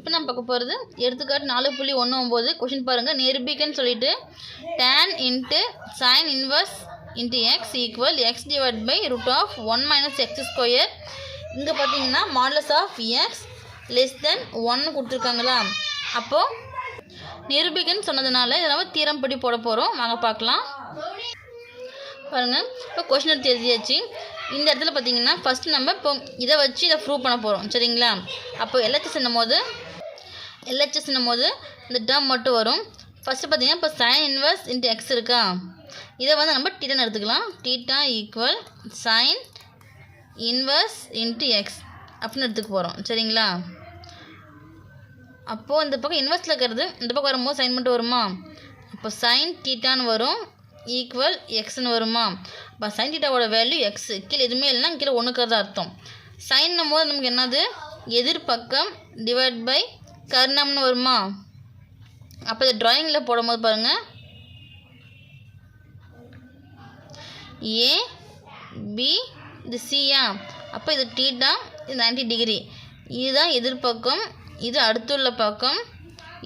இப்போ நம்ம பார்க்க போகிறது எடுத்துக்காட்டு நாலு புள்ளி ஒன்று ஒம்பது கொஷின் பாருங்கள் நிரூபிக்கன்னு சொல்லிட்டு tan into sine inverse into x equal x divide by root of one minus x square இங்கே பார்த்தீங்கன்னா modulus of x less than ஒன்னு கொடுத்துருக்காங்களா? அப்போது நிரூபிக்கன்னு சொன்னதுனால இதை நம்ம தீரம் படி போட போகிறோம் வாங்க பார்க்கலாம். பாருங்கள் இப்போ கொஷின் எடுத்து எழுதியாச்சு. இந்த இடத்துல பார்த்தீங்கன்னா ஃபஸ்ட்டு நம்ம இப்போ இதை வச்சு இதை ப்ரூவ் பண்ண போகிறோம் சரிங்களா? அப்போ எல்ஹெச்எஸ் போது எல்ஹெச்எஸ்னும் போது இந்த டேர்ம் மட்டும் வரும். ஃபஸ்ட்டு பார்த்தீங்கன்னா இப்போ சைன் இன்வர்ஸ் இன்ட்டு எக்ஸ் இருக்கா? இதை வந்து நம்ம டீட்டான்னு எடுத்துக்கலாம். Theta equal sine inverse into x அப்படின்னு எடுத்துக்க போகிறோம் சரிங்களா? அப்போது இந்த பக்கம் இன்வெர்ஸில் இருக்கிறது இந்த பக்கம் வரும்போது சைன் மட்டும் வருமா? அப்போ சைன் டீட்டான்னு வரும். ஈக்குவல் எக்ஸ்னு வருமா? இப்போ சைன் டீட்டாவோட வேல்யூ எக்ஸ் கீழே எதுவுமே இல்லைன்னா கீழே ஒன்றுக்கிறது அர்த்தம். சைன்னும் போது நமக்கு என்னது? எதிர்பக்கம் டிவைட் பை கர்ணம்னு வருமா? அப்போ இதை ட்ராயிங்கில் போடும்போது பாருங்கள் ஏ பி இது சியா அப்போ இது டீட்டா இது 90 டிகிரி இதுதான் எதிர்பக்கம் இது அடுத்துள்ள பக்கம்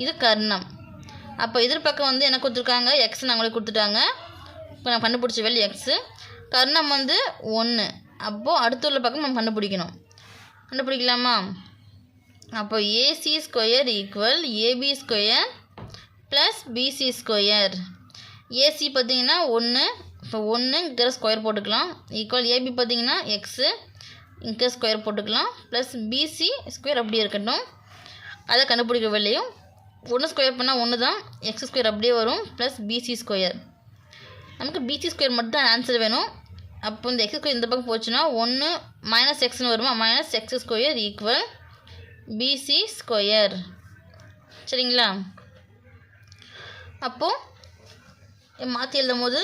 இது கர்ணம். அப்போ எதிர்பக்கம் வந்து என்ன கொடுத்துருக்காங்க? எக்ஸ் அவங்களே கொடுத்துட்டாங்க. இப்போ நான் கண்டுபிடிச்ச வேலை எக்ஸு கர்ணம் வந்து ஒன்று அப்போது அடுத்துள்ள பக்கம் நம்ம கண்டுபிடிக்கணும். கண்டுபிடிக்கலாமா? அப்போ AC square equal AB square plus BC square AC பார்த்தீங்கன்னா ஒன்று இப்போ ஒன்றுங்கிற ஸ்கொயர் போட்டுக்கலாம். ஈக்குவல் ஏபி பார்த்தீங்கன்னா எக்ஸு இங்கே ஸ்கொயர் போட்டுக்கலாம். ப்ளஸ் பிசி ஸ்கொயர் அப்படியே இருக்கட்டும். அதை கண்டுபிடிக்க வேலையும் ஒன்று ஸ்கொயர் பண்ணால் ஒன்று தான் எக்ஸ் ஸ்கொயர் அப்படியே வரும். ப்ளஸ் பிசி ஸ்கொயர் நமக்கு பிசி ஸ்கொயர் மட்டும் தான் ஆன்சர் வேணும். அப்போ இந்த எக்ஸ் ஸ்கொயர் இந்த பக்கம் போச்சுன்னா ஒன்று மைனஸ் எக்ஸ்னு வருமா? Minus x square equal BC square சரிங்களா? அப்போது மாற்றி எழுதும் போது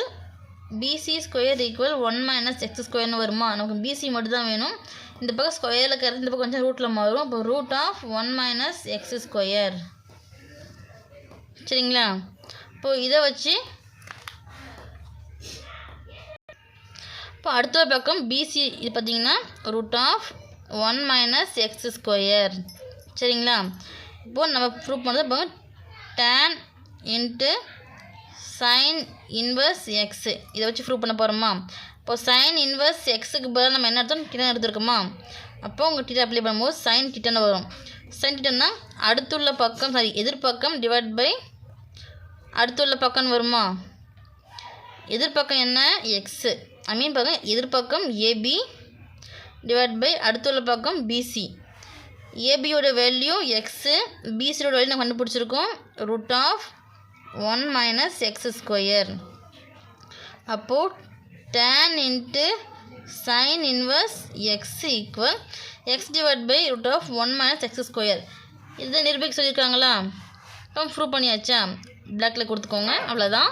BC square equal one minus x ஸ்கொயர்னு வருமா? நமக்கு பிசி மட்டும் தான் வேணும். இந்த பக்கம் ஸ்கொயரில் இருக்கிறது இந்த பக்கம் கொஞ்சம் ரூட்டில் மாறும். இப்போ root of one minus x square சரிங்களா? இப்போது இதை வச்சு இப்போ அடுத்த பக்கம் பிசி இது பார்த்தீங்கன்னா root of one minus x square சரிங்களா? இப்போது நம்ம ப்ரூவ் பண்ணுறது இப்போ tan into sine inverse x இதை வச்சு ப்ரூவ் பண்ண போகிறோமா இப்போது சைன் இன்வர்ஸ் எக்ஸுக்கு பதிலாக நம்ம என்ன எடுத்தோம்? கிட்டன் எடுத்துருக்கோமா? அப்போ உங்கள் டீட்டா அப்ளை பண்ணும்போது சைன் கிட்டன்னு வரும். சைன் கிட்டன்னா அடுத்துள்ள பக்கம் சாரி எதிர்பக்கம் டிவைட் பை அடுத்துள்ள பக்கம்னு வருமா? எதிர்பக்கம் என்ன? எக்ஸு ஐ மீன் பக்கம் எதிர்பக்கம் ஏபி டிவைட் பை அடுத்துள்ள பக்கம் பிசி ஏபியோட வேல்யூ எக்ஸு பிசியோட வேல்யூ நம்ம கண்டுபிடிச்சிருக்கோம். Root of one minus x square அப்போது tan into sine inverse x equal x divide by root of one minus x square இது நிரூபிக்க சொல்லியிருக்காங்களா? இப்போ ப்ரூவ் பண்ணியாச்சா? பிளாக்கில் கொடுத்துக்கோங்க. அவ்வளோதான்